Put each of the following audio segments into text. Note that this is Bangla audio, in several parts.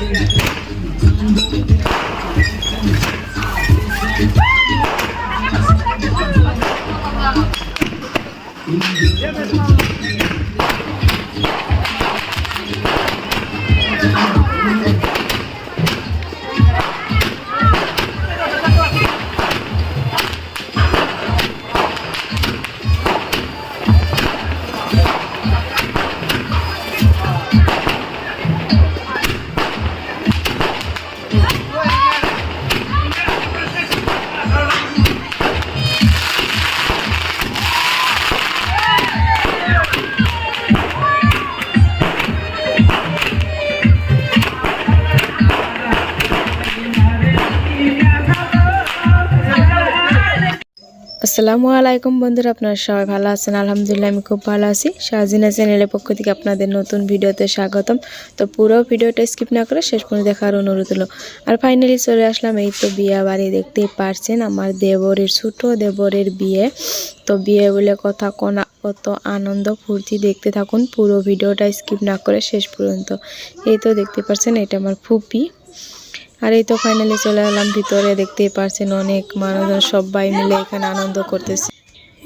あの。আসসালামু আলাইকুম বন্ধুরা, আপনারা সবাই ভালো আছেন? আলহামদুলিল্লাহ, আমি খুব ভালো আছি। শাহজিনা চ্যানেলের পক্ষ থেকে আপনাদের নতুন ভিডিওতে স্বাগতম। তো পুরো ভিডিওটা স্কিপ না করে শেষ পর্যন্ত দেখার অনুরোধ হলো। আর ফাইনালি চলে আসলাম, এই তো বিয়ে বাড়ি দেখতেই পারছেন, আমার দেবরের, ছোটো দেবরের বিয়ে। তো বিয়ে বলে কথা কোনা কত আনন্দ, ফুর্তি দেখতে থাকুন। পুরো ভিডিওটা স্কিপ না করে শেষ পর্যন্ত। এই তো দেখতে পাচ্ছেন এটা আমার ফুপি। আর এই তো ফাইনালি চলে এলাম, ভিতরে দেখতে পারছেন অনেক মানুষজন সবাই মিলে এখানে আনন্দ করতেছে।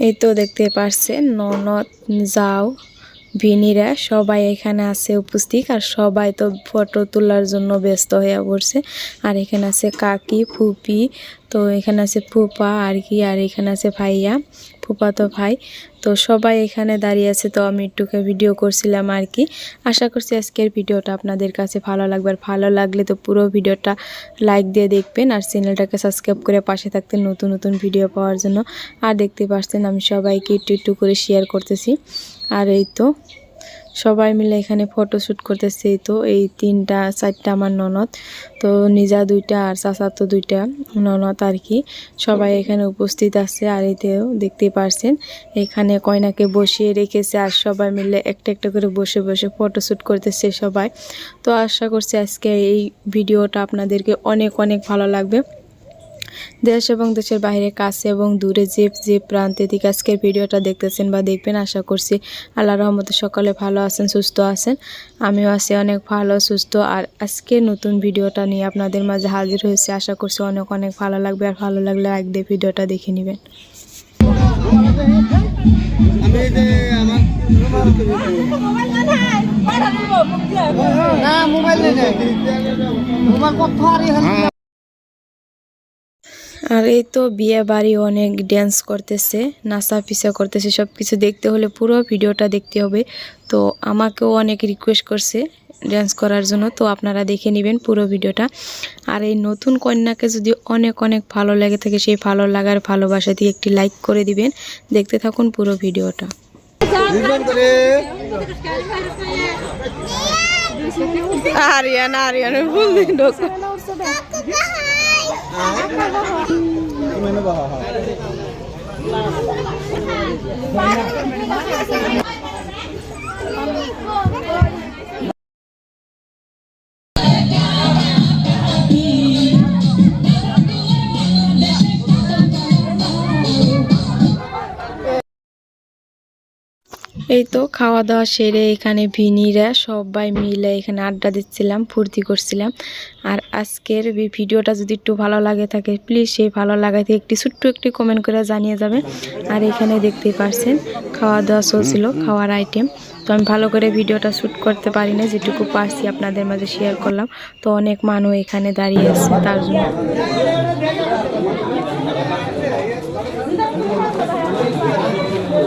এই তো দেখতে পারছেন ননদ, যাও, ভিনিরা সবাই এখানে আছে উপস্থিত আর সবাই তো ফটো তোলার জন্য ব্যস্ত হয়ে পড়ছে। আর এখানে আছে কাকি, ফুপি তো এখানে আছে ফুপা আর কি আর এখানে আছে ভাইয়া। ফুপা তো ভাই। তো সবাই এখানে দাঁড়িয়ে আছে, তো আমি একটুকে ভিডিও করছিলাম আর কি আশা করছি আজকের ভিডিওটা আপনাদের কাছে ভালো লাগবে। আর ভালো লাগলে তো পুরো ভিডিওটা লাইক দিয়ে দেখবেন। আর চ্যানেলটাকে সাবস্ক্রাইব করে পাশে থাকতেন নতুন নতুন ভিডিও পাওয়ার জন্য। আর দেখতে পাচ্ছেন আমি সবাইকে একটু একটু করে শেয়ার করতেছি। আর এই তো। সবাই মিলে এখানে ফটো শ্যুট করতেছে। তো এই তিনটা, চারটা আমার ননদ, তো নিজা দুইটা আর চাচা তো দুইটা ননদ আর কি। সবাই এখানে উপস্থিত আছে আর এতেও দেখতে পারছেন, এখানে কয়নাকে বসিয়ে রেখেছে আর সবাই মিলে একটা একটা করে বসে বসে ফটো শ্যুট করতেছে সবাই। তো আশা করছি আজকে এই ভিডিওটা আপনাদেরকে অনেক অনেক ভালো লাগবে। দেশ এবং দেশের বাইরে কাছে এবং দূরে যে যে প্রান্তে থেকে আজকের ভিডিওটা দেখতেছেন বা দেখবেন আশা করছি আল্লাহ রহমতে সকালে ভালো আছেন সুস্থ আছেন। আমিও আছি অনেক ভালো সুস্থ। আর আজকে নতুন ভিডিওটা নিয়ে আপনাদের মাঝে হাজির হয়েছে। আশা করছি অনেক অনেক ভালো লাগবে। আর ভালো লাগলে লাইক দিয়ে ভিডিওটা দেখে নেবেন। না মোবাইল নেই। মোবাইল কত হারি আর এই তো বিয়ে বাড়ি অনেক ড্যান্স করতেছে, নাচা পিসা করতেছে সব কিছু দেখতে হলে পুরো ভিডিওটা দেখতে হবে। তো আমাকেও অনেক রিকোয়েস্ট করছে ড্যান্স করার জন্য, তো আপনারা দেখে নেবেন পুরো ভিডিওটা। আর এই নতুন কন্যাকে যদি অনেক অনেক ভালো লেগে থাকে, সেই ভালো লাগার ভালোবাসা দিয়ে একটি লাইক করে দিবেন। দেখতে থাকুন পুরো ভিডিওটা। আরিয়ান আরিয়ান, ভুল দিন 啊，好不好？你们那个好。এই তো খাওয়া দাওয়া সেরে এখানে ভিনিরা সবাই মিলে এখানে আড্ডা দিচ্ছিলাম, ফুর্তি করছিলাম। আর আজকের ভিডিওটা যদি একটু ভালো লাগে থাকে প্লিজ সেই ভালো লাগাতে একটি ছোট্ট একটি কমেন্ট করে জানিয়ে যাবে। আর এখানে দেখতেই পারছেন, খাওয়া দাওয়া চলছিল, খাওয়ার আইটেম তো আমি ভালো করে ভিডিওটা শ্যুট করতে পারি না যেটুকু পারছি আপনাদের মাঝে শেয়ার করলাম। তো অনেক মানুষ এখানে দাঁড়িয়ে আছে, তার জন্য।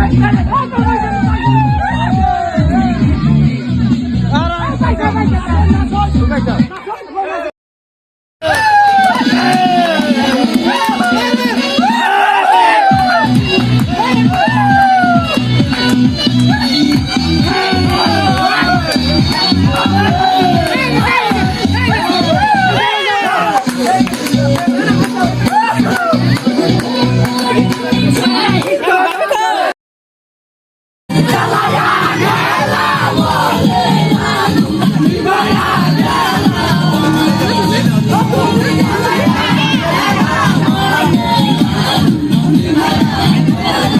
Thank you. Yeah.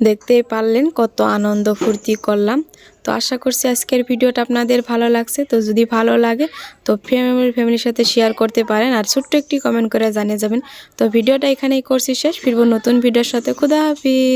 দেখতেই পারলেন কত আনন্দ ফুর্তি করলাম। তো আশা করছি আজকের ভিডিওটা আপনাদের ভালো লাগছে। তো যদি ভালো লাগে, তো ফ্যামিলি ফ্যামিলির সাথে শেয়ার করতে পারেন। আর ছোট্ট একটি কমেন্ট করে জানিয়ে যাবেন। তো ভিডিওটা এখানেই করছি শেষ। ফিরবো নতুন ভিডিওর সাথে। খুদা হাফিজ।